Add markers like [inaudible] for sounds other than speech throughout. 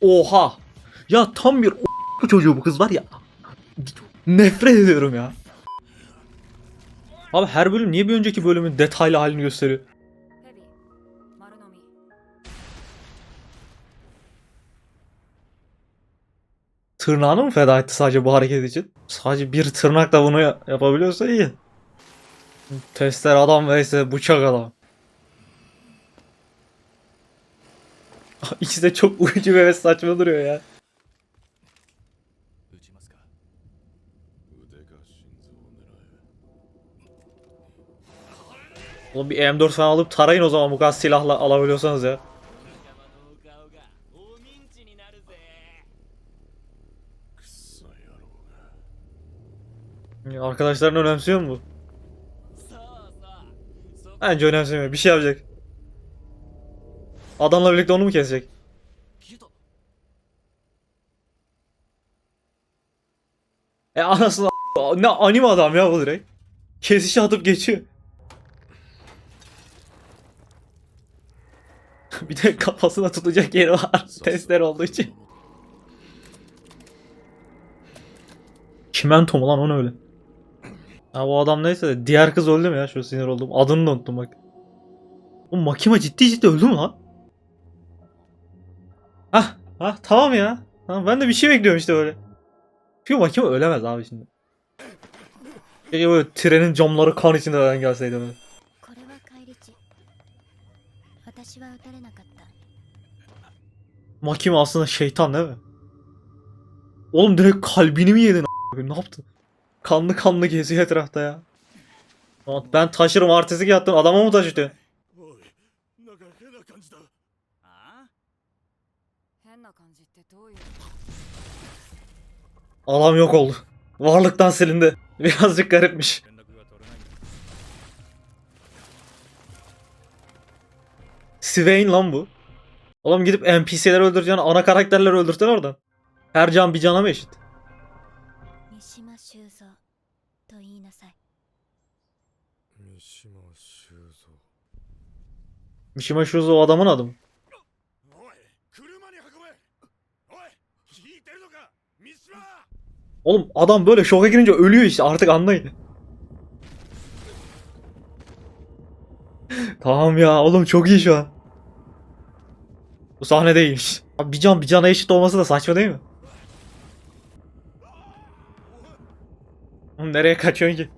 Oha. Ya tam bir [laughs] çocuğu bu kız var ya. Nefret ediyorum ya. Abi her bölüm niye bir önceki bölümün detaylı halini gösteriyor? Tırnağını mı feda etti sadece bu hareket için? Sadece bir tırnakla bunu yapabiliyorsa iyi. Tester adam vs bıçak adam. [laughs] İkisi de çok uyucu ve saçma duruyor ya. Oğlum bir M4 falan alıp tarayın o zaman bu kadar silahla alabiliyorsanız ya. Arkadaşların önemsiyor mu bu? Bence önemsemiyor. Bir şey yapacak. Adamla birlikte onu mu kesecek? E anasını ne anime adam ya bu direkt. Kesişi atıp geçiyor. [laughs] bir de kafasına tutacak yeri var. [laughs] Testler olduğu için. Kimento mu lan o öyle? Ya bu adam neyse de diğer kız öldü mü ya şu sinir oldum. Adını da unuttum bak. Bu makima ciddi ciddi öldü mü lan? Ah, ah tamam ya. Tamam, ben de bir şey bekliyorum işte böyle. Çünkü mahkeme ölemez abi şimdi. Keşke böyle trenin camları kan içinde falan gelseydi öyle. Aslında şeytan değil mi? Oğlum direkt kalbini mi yedin ne yaptın? Kanlı kanlı geziyor etrafta ya. Ben taşırım artistik yaptın adama mı taşıtıyorsun? Adam yok oldu. Varlıktan silindi. Birazcık garipmiş. Swain lan bu. Oğlum gidip NPC'leri öldüreceğin ana karakterleri öldürsen oradan. Her can bir cana mı eşit? Mishima Shuzo adamın adı mı? Oğlum adam böyle şoka girince ölüyor işte artık anlayın. [laughs] tamam ya oğlum çok iyi şu an. Bu sahne değilmiş. Abi bir can bir cana eşit olması da saçma değil mi? Oğlum nereye kaçıyorsun ki?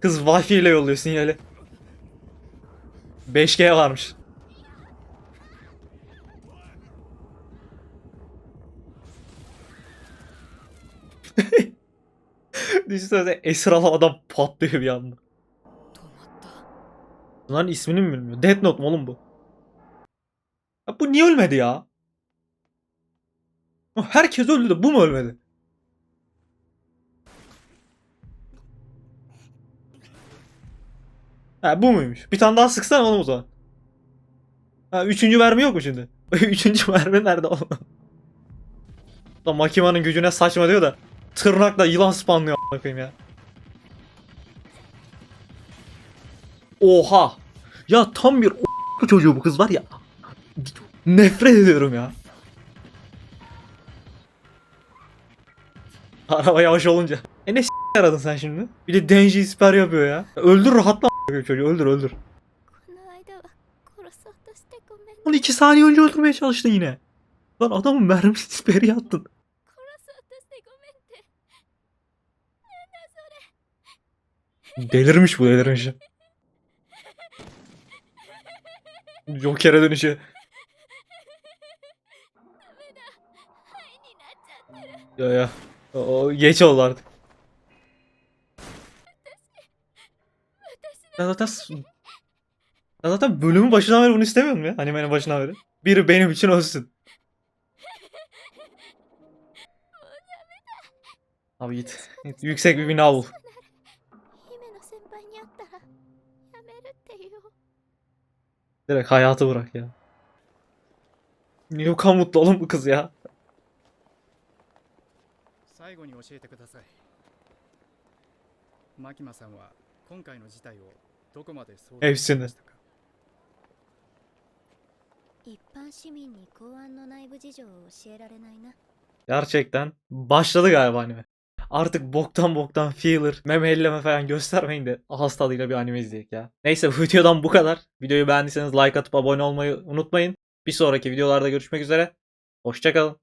Kız wifi ile yolluyor sinyali. 5G varmış. [laughs] Düşünsene şey esralı adam patlıyor bir anda. Bunların ismini mi bilmiyor? Death Note mu oğlum bu? Ya bu niye ölmedi ya? Herkes öldü de bu mu ölmedi? Ha bu muymuş? Bir tane daha sıksana oğlum o zaman. Ha üçüncü mermi yok mu şimdi? [laughs] üçüncü mermi nerede oğlum? Da makimanın gücüne saçma diyor da. Tırnakla yılan spanlıyor bakayım ya. Oha. Ya tam bir çocuğu bu kız var ya. Nefret ediyorum ya. Araba yavaş olunca. E ne aradın sen şimdi? Bir de Denji siper yapıyor ya. Öldür rahatla çocuğu öldür öldür. 12 saniye önce öldürmeye çalıştı yine. Lan adamın mermi [laughs] siperi attın. Delirmiş bu delirmiş. Joker'e dönüşü. Ya ya. O, geç oldu artık. Ben zaten ben zaten bölümün başından beri bunu istemiyorum ya. Hani Animenin başından beri. Biri benim için olsun. Abi git. Yüksek bir bina bul. まで想定していましたか 一般市民に公安の内部事情を教えられないな Gerçekten başladı galiba anime. Artık boktan boktan feeler, meme elleme falan göstermeyin de ağız bir anime izleyek ya. Neyse bu videodan bu kadar. Videoyu beğendiyseniz like atıp abone olmayı unutmayın. Bir sonraki videolarda görüşmek üzere. Hoşçakalın.